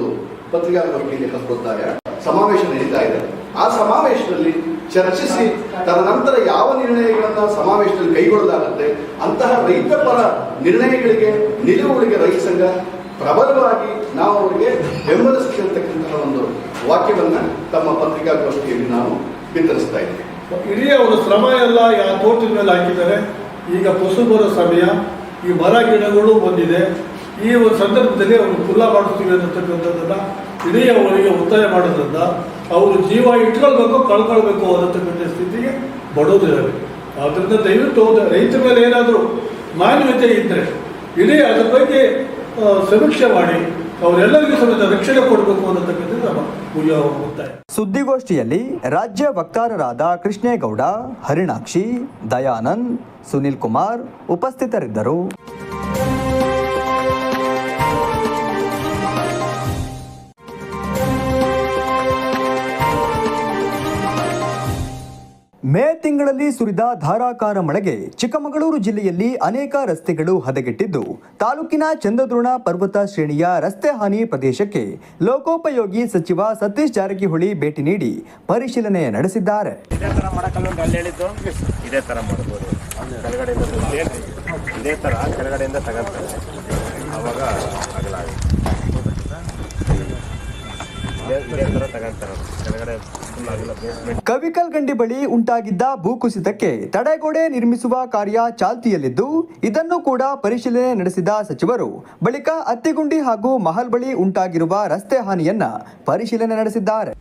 ಪತ್ರಿಕಾಗೋಷ್ಠಿಯಲ್ಲಿ ಹಕ್ಕೊತ್ತಾಯ ಸಮಾವೇಶ ನಡೀತಾ ಇದೆ. ಆ ಸಮಾವೇಶದಲ್ಲಿ ಚರ್ಚಿಸಿ ತದನಂತರ ಯಾವ ನಿರ್ಣಯಗಳನ್ನ ಸಮಾವೇಶದಲ್ಲಿ ಕೈಗೊಳ್ಳಲಾಗುತ್ತೆ, ಅಂತಹ ರೈತ ಪರ ನಿರ್ಣಯಗಳಿಗೆ, ನಿಲುವುಗಳಿಗೆ ರೈತ ಸಂಘ ಪ್ರಬಲವಾಗಿ ನಾವು ಅವರಿಗೆ ಬೆಂಬಲಿಸ್ತಿರ್ತಕ್ಕಂತಹ ಒಂದು ವಾಕ್ಯವನ್ನ ತಮ್ಮ ಪತ್ರಿಕಾಗೋಷ್ಠಿಯಲ್ಲಿ ನಾವು ಬಿತ್ತರಿಸ್ತಾ ಇದ್ದೀವಿ ಇಡೀ ಅವರು ಶ್ರಮ ಎಲ್ಲ ಯಾವ ತೋಟದ ಮೇಲೆ ಹಾಕಿದ್ದಾರೆ. ಈಗ ಫಸಲು ಬರೋ ಸಮಯ, ಈ ಮರ ಗಿಡಗಳು ಬಂದಿದೆ. ಈ ಒಂದು ಸಂದರ್ಭದಲ್ಲಿ ಅವರು ಕುಲ್ಲ ಮಾಡಿಸ್ತೀವಿ ಅನ್ನತಕ್ಕಂಥದ್ದನ್ನ ಇಡೀ ಅವರಿಗೆ ಒತ್ತಾಯ ಮಾಡೋದ್ರಿಂದ ಅವರು ಜೀವ ಇಟ್ಕೊಳ್ಬೇಕು, ಕಳ್ಕೊಳ್ಬೇಕು ಅನ್ನತಕ್ಕಂಥ ಸ್ಥಿತಿಗೆ ಬಡೋದಿರಬೇಕು ಆದ್ರಿಂದ ದಯವಿಟ್ಟು ರೈತರ ಮೇಲೆ ಏನಾದರೂ ಮಾನ್ಯತೆ ಇದ್ದರೆ ಇಡೀ ಅದ್ರ ಬಗ್ಗೆ ಸಮೀಕ್ಷೆ ಮಾಡಿ, ಅವರೆಲ್ಲರಿಗೂ ಸಮೇತ ರಕ್ಷಣೆ ಕೊಡಬೇಕು ಅನ್ನತಕ್ಕಂಥದ್ದು ನಮ್ಮ ಸುದ್ದಿಗೋಷ್ಠಿಯಲ್ಲಿ ರಾಜ್ಯ ವಕ್ತಾರರಾದ ಕೃಷ್ಣೇಗೌಡ, ಹರಿಣಾಕ್ಷಿ, ದಯಾನಂದ್, ಸುನಿಲ್ ಕುಮಾರ್ ಉಪಸ್ಥಿತರಿದ್ದರು. ಮೇ ತಿಂಗಳಲ್ಲಿ ಸುರಿದ ಧಾರಾಕಾರ ಮಳೆಗೆ ಚಿಕ್ಕಮಗಳೂರು ಜಿಲ್ಲೆಯಲ್ಲಿ ಅನೇಕ ರಸ್ತೆಗಳು ಹದಗೆಟ್ಟಿದ್ದು ತಾಲೂಕಿನ ಚಂದ್ರದ್ರೋಣ ಪರ್ವತ ಶ್ರೇಣಿಯ ರಸ್ತೆ ಹಾನಿ ಪ್ರದೇಶಕ್ಕೆ ಲೋಕೋಪಯೋಗಿ ಸಚಿವ ಸತೀಶ್ ಜಾರಕಿಹೊಳಿ ಭೇಟಿ ನೀಡಿ ಪರಿಶೀಲನೆ ನಡೆಸಿದ್ದಾರೆ. ಇದೇ ತರ ಕವಿಕಲ್ ಗಂಡಿ ಬಳಿ ಉಂಟಾಗಿದ್ದ ಭೂಕುಸಿತಕ್ಕೆ ತಡೆಗೋಡೆ ನಿರ್ಮಿಸುವ ಕಾರ್ಯ ಚಾಲ್ತಿಯಲ್ಲಿದ್ದು, ಇದನ್ನು ಕೂಡ ಪರಿಶೀಲನೆ ನಡೆಸಿದ ಸಚಿವರು, ಬಳಿಕ ಅತ್ತಿಗುಂಡಿ ಹಾಗೂ ಮಹಲ್ ಬಳಿ ಉಂಟಾಗಿರುವ ರಸ್ತೆ ಹಾನಿಯನ್ನ ಪರಿಶೀಲನೆ ನಡೆಸಿದ್ದಾರೆ.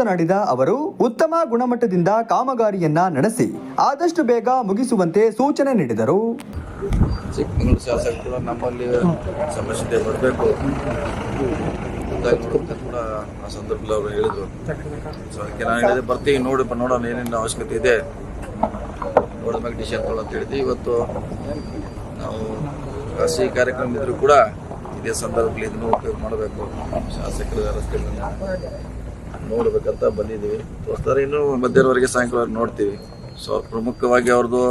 ಮಾತನಾಡಿದ ಅವರು, ಉತ್ತಮ ಗುಣಮಟ್ಟದಿಂದ ಕಾಮಗಾರಿಯನ್ನ ನಡೆಸಿ, ಆದಷ್ಟು ಬೇಗ ಮುಗಿಸುವಂತೆ ಸೂಚನೆ ನೀಡಿದರು. ಚಿಕ್ಕಮಗಳೂರು ಶಾಸಕರು ನಮ್ಮಲ್ಲಿ ಸಮಸ್ಯೆ ಬರಬೇಕು. ಕೂಡ ಆ ಸಂದರ್ಭದಲ್ಲಿ ಅವರು ಹೇಳಿದ್ರು. ಸೊ ಅದಕ್ಕೆ ನಾನು ಹೇಳಿದೆ, ಬರ್ತೀವಿ ನೋಡಿ ನೋಡೋಣ ಏನೇನು ಅವಶ್ಯಕತೆ ಇದೆ. ನೋಡಿದ ಮ್ಯಾಗ ತಗೊಳ್ಳೋ ಅಂತ ಹೇಳಿದ್ವಿ. ಇವತ್ತು ನಾವು ಖಾಸಗಿ ಕಾರ್ಯಕ್ರಮ ಇದ್ರೂ ಕೂಡ ಇದೇ ಸಂದರ್ಭದಲ್ಲಿ ಇದನ್ನು ಉಪಯೋಗ ಮಾಡಬೇಕು. ಶಾಸಕರ ರಸ್ತೆಗಳನ್ನ ನೋಡ್ಬೇಕಂತ ಬಂದಿದ್ದೀವಿ. ತೋರಿಸ್ತಾರೆ ಇನ್ನೂ ಮಧ್ಯಾಹ್ನವರೆಗೆ ಸಾಯಂಕಾಲ ನೋಡ್ತೀವಿ. ಸೊ ಪ್ರಮುಖವಾಗಿ ಅವ್ರದ್ದು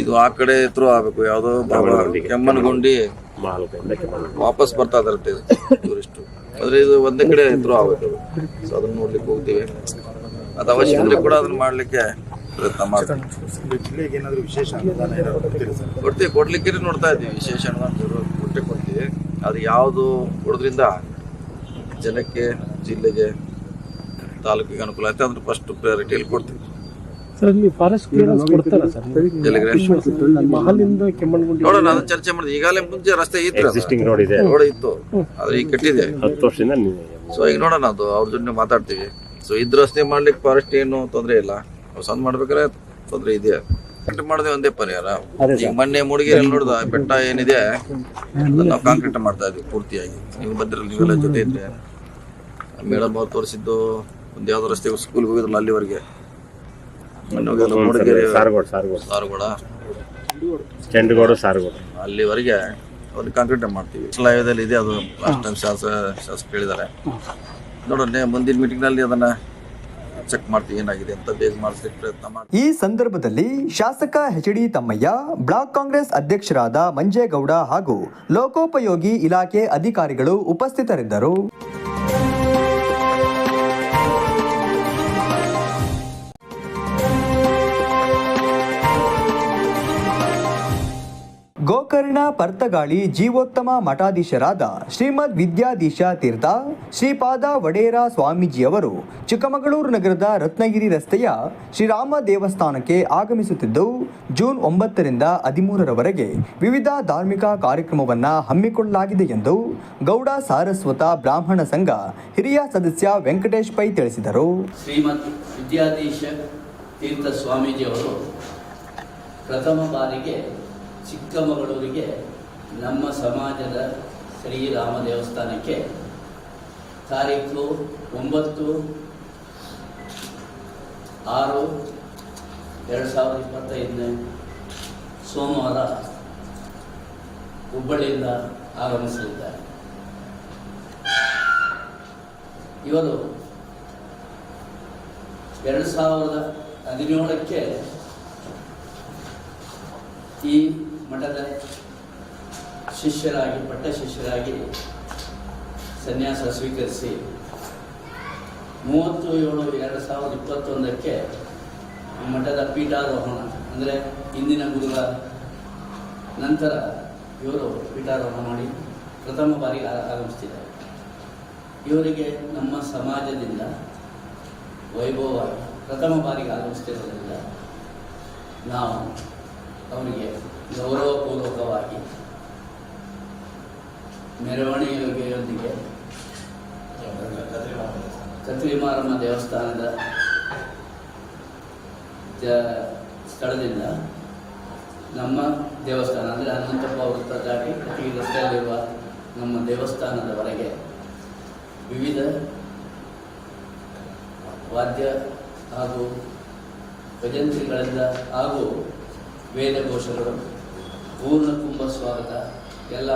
ಇದು ಆ ಕಡೆ ಥ್ರೂ ಆಗಬೇಕು. ಯಾವುದೋ ಬಾಬಾ ಕೆಮ್ಮನಗುಂಡಿ. ವಾಪಸ್ ಬರ್ತಾ ಇದ್ದಾರೆ ಟೂರಿಸ್ಟು. ಆದರೆ ಇದು ಒಂದೇ ಕಡೆ ಥ್ರೂ ಆಗಬೇಕು. ಸೊ ಅದನ್ನ ನೋಡ್ಲಿಕ್ಕೆ ಹೋಗ್ತೀವಿ. ಅದು ಅವಶ್ಯಕತೆ ಕೂಡ ಅದನ್ನ ಮಾಡಲಿಕ್ಕೆ ಪ್ರಯತ್ನ ಮಾಡ್ತೀವಿ. ಕೊಡ್ತೀವಿ ಕೊಡ್ಲಿಕ್ಕೆ ನೋಡ್ತಾ ಇದ್ದೀವಿ. ವಿಶೇಷ ಅನುದಾನ ಕೊಟ್ಟೆ ಕೊಡ್ತೀವಿ. ಅದು ಯಾವುದು ಕೊಡೋದ್ರಿಂದ ಜನಕ್ಕೆ ಜಿಲ್ಲೆಗೆ ತಾಲೂಕಿಗೆ ಅನುಕೂಲ ಆಯ್ತು ಅಂದ್ರೆ ಫಸ್ಟ್ ಪ್ರಯಾರಿಟಿಯಲ್ಲಿ ಕೊಡ್ತೀವಿ. ಸರ್ ಅಲ್ಲಿ ಫಾರೆಸ್ಟ್ ಕ್ಲಿಯರೆನ್ಸ್ ಕೊಡ್ತಾರ ಸರ್? ಮಹಲಿಂದ ಕೆಮ್ಮಣ್ಣಗುಂಡಿ ನೋಡೋಣ ಅದನ್ನ ಚರ್ಚೆ ಮಾಡಿದ್ವಿ ಈಗಾಗಲೇ ಮುಂಚೆ ರಸ್ತೆ ಇತ್ತು ಎಕ್ಸಿಸ್ಟಿಂಗ್ ರೋಡ್ ಇದೆ. ರೋಡ್ ಇತ್ತು. ಆದ್ರೆ ಈಗ ಕಟ್ಟಿದೆ. ಹತ್ತು ವರ್ಷದಿಂದ ಸೊ ಈಗ ನೋಡೋಣ ಅದು ಅವ್ರ ಜೊತೆ ಮಾತಾಡ್ತೀವಿ. ಸೊ ಇದ್ ರಸ್ತೆ ಮಾಡ್ಲಿಕ್ಕೆ ಫಾರೆಸ್ಟ್ ಏನು ತೊಂದರೆ ಇಲ್ಲ. ಸಂದ್ ಮಾಡ್ಬೇಕಾದ್ರೆ ತೊಂದರೆ ಇದೆ. ಕಟ್ ಮಾಡಿದೆ ಒಂದೇ ಪರಿಹಾರ. ಈಗ ಮೊನ್ನೆ ಮೂಡಿಗೆರೆಯಲ್ಲಿ ನೋಡ್ದ ಬೆಟ್ಟ ಏನಿದೆ ಅದನ್ನ ನಾವು ಕಾಂಕ್ರೀಟ್ ಮಾಡ್ತಾ ಇದ್ವಿ ಪೂರ್ತಿಯಾಗಿ. ನೀವು ಬಂದಿರಲ್ಲ ನೀವೆಲ್ಲ ಜೊತೆ ಇದ್ರೆ. ಮೇಡಮ್ ಅವ್ರು ತೋರಿಸಿದ್ದು ಒಂದು ಯಾವ್ದೋ ರಸ್ತೆ ಸ್ಕೂಲ್ಗೆ ಹೋಗಿದ್ರಲ್ಲ ಅಲ್ಲಿವರೆಗೆ. ಮೊನ್ನೆ ಹೋಗಿದ್ರಲ್ಲ ಮೂಡಿಗೆರೆ ಸಾರಗೋಡ್ ಸಾರಗೋಡ್. ಸಾರುಗೋಡ. ಚಂಡಗೋಡು ಸಾರಗೋಡು. ಅಲ್ಲಿವರೆಗೆ ಒಂದು ಕಾಂಕ್ರೀಟ್ ಮಾಡ್ತೀವಿ. ಲಯದಲ್ಲಿ ಇದೆ ಅದು ಲಾಸ್ಟ್ ಟೈಮ್ ಶಾಸಕ ಶಾಸಕ ಹೇಳಿದ್ದಾರೆ. ನೋಡೋಣ ಮುಂದಿನ ಮೀಟಿಂಗ್ನಲ್ಲಿ ಅದನ್ನ ಚೆಕ್ ಮಾಡ್ತೀವಿ ಏನಾಗಿದೆ ಅಂತ ಬೇಗ ಮಾಡಿಸ್ಲಿಕ್ಕೆ ಪ್ರಯತ್ನ ಮಾಡಿ ಈ ಸಂದರ್ಭದಲ್ಲಿ ಶಾಸಕ H D Thammaiah block Congress ಅಧ್ಯಕ್ಷರಾದ ಮಂಜೇಗೌಡ ಹಾಗೂ ಲೋಕೋಪಯೋಗಿ ಇಲಾಖೆ ಅಧಿಕಾರಿಗಳು ಉಪಸ್ಥಿತರಿದ್ದರು. ಗೋಕರ್ಣ ಪರ್ತಗಾಳಿ ಜೀವೋತ್ತಮ ಮಠಾಧೀಶರಾದ ಶ್ರೀಮದ್ ವಿದ್ಯಾಧೀಶ ತೀರ್ಥ ಶ್ರೀಪಾದ ವಡೇರ ಸ್ವಾಮೀಜಿಯವರು ಚಿಕ್ಕಮಗಳೂರು ನಗರದ ರತ್ನಗಿರಿ ರಸ್ತೆಯ ಶ್ರೀರಾಮ ದೇವಸ್ಥಾನಕ್ಕೆ ಆಗಮಿಸುತ್ತಿದ್ದು, ಜೂನ್ ಒಂಬತ್ತರಿಂದ ಹದಿಮೂರರವರೆಗೆ ವಿವಿಧ ಧಾರ್ಮಿಕ ಕಾರ್ಯಕ್ರಮವನ್ನು ಹಮ್ಮಿಕೊಳ್ಳಲಾಗಿದೆ ಎಂದು ಗೌಡ ಸಾರಸ್ವತ ಬ್ರಾಹ್ಮಣ ಸಂಘ ಹಿರಿಯ ಸದಸ್ಯ ವೆಂಕಟೇಶ್ ಪೈ ತಿಳಿಸಿದರು. ಶ್ರೀಮದ್ ವಿದ್ಯಾಧೀಶ ತೀರ್ಥ ಸ್ವಾಮೀಜಿಯವರು ಪ್ರಥಮ ಬಾರಿಗೆ ಚಿಕ್ಕಮಗಳೂರಿಗೆ ನಮ್ಮ ಸಮಾಜದ ಶ್ರೀರಾಮ ದೇವಸ್ಥಾನಕ್ಕೆ ತಾರೀಕು ಒಂಬತ್ತು ಆರು ಎರಡು ಸಾವಿರದ ಇಪ್ಪತ್ತೈದನೇ ಸೋಮವಾರ ಹುಬ್ಬಳ್ಳಿಯಿಂದ ಆಗಮಿಸಲಿದ್ದಾರೆ. ಇವರು ಎರಡು ಸಾವಿರದ ಹದಿನೇಳಕ್ಕೆ ಈ ಮಠದ ಶಿಷ್ಯರಾಗಿ, ಪಟ್ಟ ಶಿಷ್ಯರಾಗಿ ಸನ್ಯಾಸ ಸ್ವೀಕರಿಸಿ ಮೂವತ್ತು ಏಳು ಎರಡು ಸಾವಿರದ ಇಪ್ಪತ್ತೊಂದಕ್ಕೆ ಮಠದ ಪೀಠಾರೋಹಣ, ಅಂದರೆ ಇಂದಿನ ಗುರುಗಳ ನಂತರ ಇವರು ಪೀಠಾರೋಹಣ ಮಾಡಿ ಪ್ರಥಮ ಬಾರಿ ಆಗಮಿಸ್ತಿದ್ದಾರೆ. ಇವರಿಗೆ ನಮ್ಮ ಸಮಾಜದಿಂದ ವೈಭವ ಪ್ರಥಮ ಬಾರಿಗೆ ಆಗಮಿಸ್ತಿರೋದ್ರಿಂದ ನಾವು ಅವರಿಗೆ ಗೌರವಪೂರ್ವಕವಾಗಿ ಮೆರವಣಿಗೆಯೊಂದಿಗೆ ಕತ್ರಿಮಾರಮ್ಮ ದೇವಸ್ಥಾನದ ಸ್ಥಳದಿಂದ ನಮ್ಮ ದೇವಸ್ಥಾನ, ಅಂದರೆ ಹನುಮಂತಪ್ಪ ವೃತ್ತ ದಾಟಿ ರಸ್ತೆಯಲ್ಲಿರುವ ನಮ್ಮ ದೇವಸ್ಥಾನದವರೆಗೆ ವಿವಿಧ ವಾದ್ಯ ಹಾಗೂ ಭಜಂತ್ರಿಗಳಿಂದ ಹಾಗೂ ವೇದಘೋಷಗಳು ಪೂರ್ಣ ಕುಂಭ ಸ್ವಾಗತ. ಎಲ್ಲ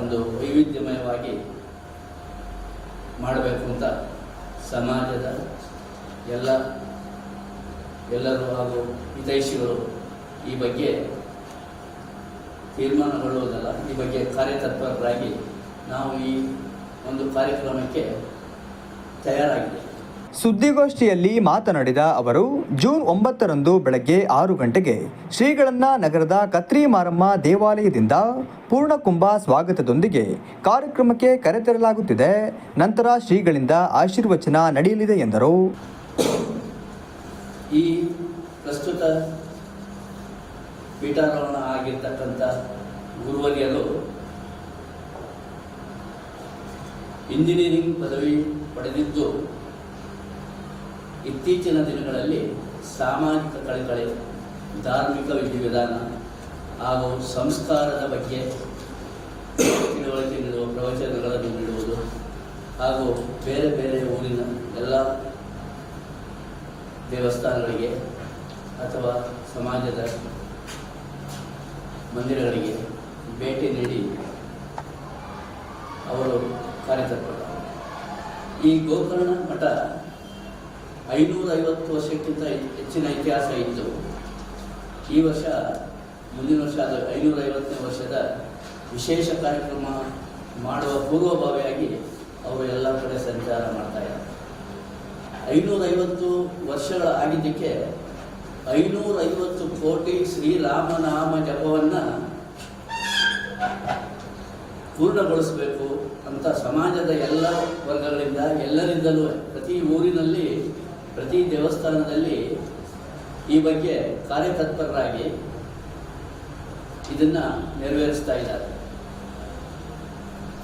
ಒಂದು ವೈವಿಧ್ಯಮಯವಾಗಿ ಮಾಡಬೇಕು ಅಂತ ಸಮಾಜದ ಎಲ್ಲ ಎಲ್ಲರೂ ಹಾಗೂ ಹಿತೈಷಿಗಳು ಈ ಬಗ್ಗೆ ತೀರ್ಮಾನಗೊಳ್ಳುವುದಲ್ಲ, ಈ ಬಗ್ಗೆ ಕಾರ್ಯತತ್ಪರರಾಗಿ ನಾವು ಈ ಒಂದು ಕಾರ್ಯಕ್ರಮಕ್ಕೆ ತಯಾರಾಗಿದೆ ಸುದ್ದಿಗೋಷ್ಠಿಯಲ್ಲಿ ಮಾತನಾಡಿದ ಅವರು, ಜೂನ್ ಒಂಬತ್ತರಂದು ಬೆಳಗ್ಗೆ ಆರು ಗಂಟೆಗೆ ಶ್ರೀಗಳನ್ನ ನಗರದ ಕತ್ರಿ ಮಾರಮ್ಮ ದೇವಾಲಯದಿಂದ ಪೂರ್ಣಕುಂಭ ಸ್ವಾಗತದೊಂದಿಗೆ ಕಾರ್ಯಕ್ರಮಕ್ಕೆ ಕರೆತರಲಾಗುತ್ತಿದೆ. ನಂತರ ಶ್ರೀಗಳಿಂದ ಆಶೀರ್ವಚನ ನಡೆಯಲಿದೆ ಎಂದರು. ಈ ಪ್ರಸ್ತುತ ಆಗಿರ್ತಕ್ಕಂಥ ಇಂಜಿನಿಯರಿಂಗ್ ಪದವಿ ಪಡೆದಿದ್ದು ಇತ್ತೀಚಿನ ದಿನಗಳಲ್ಲಿ ಸಾಮಾಜಿಕ ಕಳಕಳಿ, ಧಾರ್ಮಿಕ ವಿಧಿವಿಧಾನ ಹಾಗೂ ಸಂಸ್ಕಾರದ ಬಗ್ಗೆ ತಿಳುವಳಿಕೆ ನೀಡುವ ಪ್ರವಚನಗಳನ್ನು ನೀಡುವುದು ಹಾಗೂ ಬೇರೆ ಬೇರೆ ಊರಿನ ಎಲ್ಲ ದೇವಸ್ಥಾನಗಳಿಗೆ ಅಥವಾ ಸಮಾಜದ ಮಂದಿರಗಳಿಗೆ ಭೇಟಿ ನೀಡಿ ಅವರು ಕಾರ್ಯಕರ್ತರು ಈ ಗೋಕರ್ಣ ಮಠ ಐನೂರ ಐವತ್ತು ವರ್ಷಕ್ಕಿಂತ ಹೆಚ್ಚಿನ ಇತಿಹಾಸ ಇತ್ತು ಈ ವರ್ಷ, ಮುಂದಿನ ವರ್ಷ ಅದು ಐನೂರ ಐವತ್ತನೇ ವರ್ಷದ ವಿಶೇಷ ಕಾರ್ಯಕ್ರಮ ಮಾಡುವ ಪೂರ್ವಭಾವಿಯಾಗಿ ಅವರು ಎಲ್ಲ ಕಡೆ ಸಂಚಾರ ಮಾಡ್ತಾ ಇದ್ದಾರೆ. ಐನೂರೈವತ್ತು ವರ್ಷಗಳ ಆಗಿದ್ದಕ್ಕೆ ಐನೂರೈವತ್ತು ಕೋಟಿ ಶ್ರೀರಾಮನಾಮ ಜಪವನ್ನು ಪೂರ್ಣಗೊಳಿಸಬೇಕು ಅಂತ ಸಮಾಜದ ಎಲ್ಲ ವರ್ಗಗಳಿಂದ ಎಲ್ಲರಿಂದಲೂ ಪ್ರತಿ ಊರಿನಲ್ಲಿ ಪ್ರತಿ ದೇವಸ್ಥಾನದಲ್ಲಿ ಈ ಬಗ್ಗೆ ಕಾರ್ಯತತ್ಪರರಾಗಿ ಇದನ್ನು ನೆರವೇರಿಸ್ತಾ ಇದ್ದಾರೆ.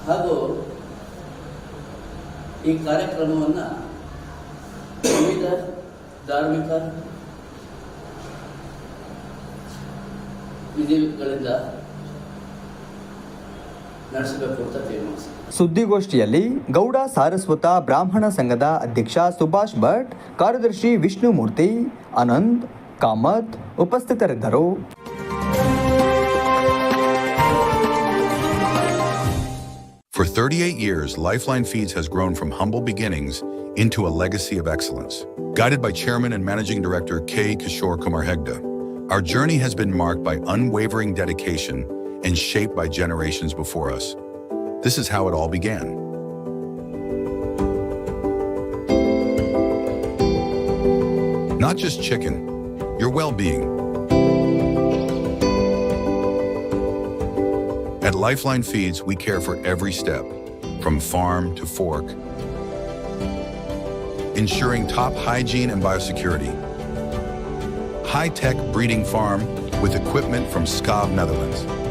ಹಾಗೂ ಈ ಕಾರ್ಯಕ್ರಮವನ್ನು ವಿವಿಧ ಧಾರ್ಮಿಕ ವಿಧಿಗಳಿಂದ ನಡೆಸಬೇಕು ಅಂತ ತೀರ್ಮಾನಿಸಿದೆ. ಸುದ್ದಿಗೋಷ್ಠಿಯಲ್ಲಿ ಗೌಡ ಸಾರಸ್ವತ ಬ್ರಾಹ್ಮಣ ಸಂಘದ ಅಧ್ಯಕ್ಷ ಸುಭಾಷ್ ಭಟ್ ಕಾರ್ಯದರ್ಶಿ ವಿಷ್ಣುಮೂರ್ತಿ ಅನಂತ್ ಕಾಮತ್ ಉಪಸ್ಥಿತರಿದ್ದರು For 38 years, Lifeline Feeds has grown from humble beginnings into a legacy of excellence. Guided by Chairman and Managing Director K. Kishore Kumar Hegde, our journey has been marked by unwavering dedication and shaped by generations before us. This is how it all began. Not just chicken, your well being. At Lifeline Feeds, we care for every step, from farm to fork, ensuring top hygiene and biosecurity. High tech breeding farm with equipment from Skav, Netherlands.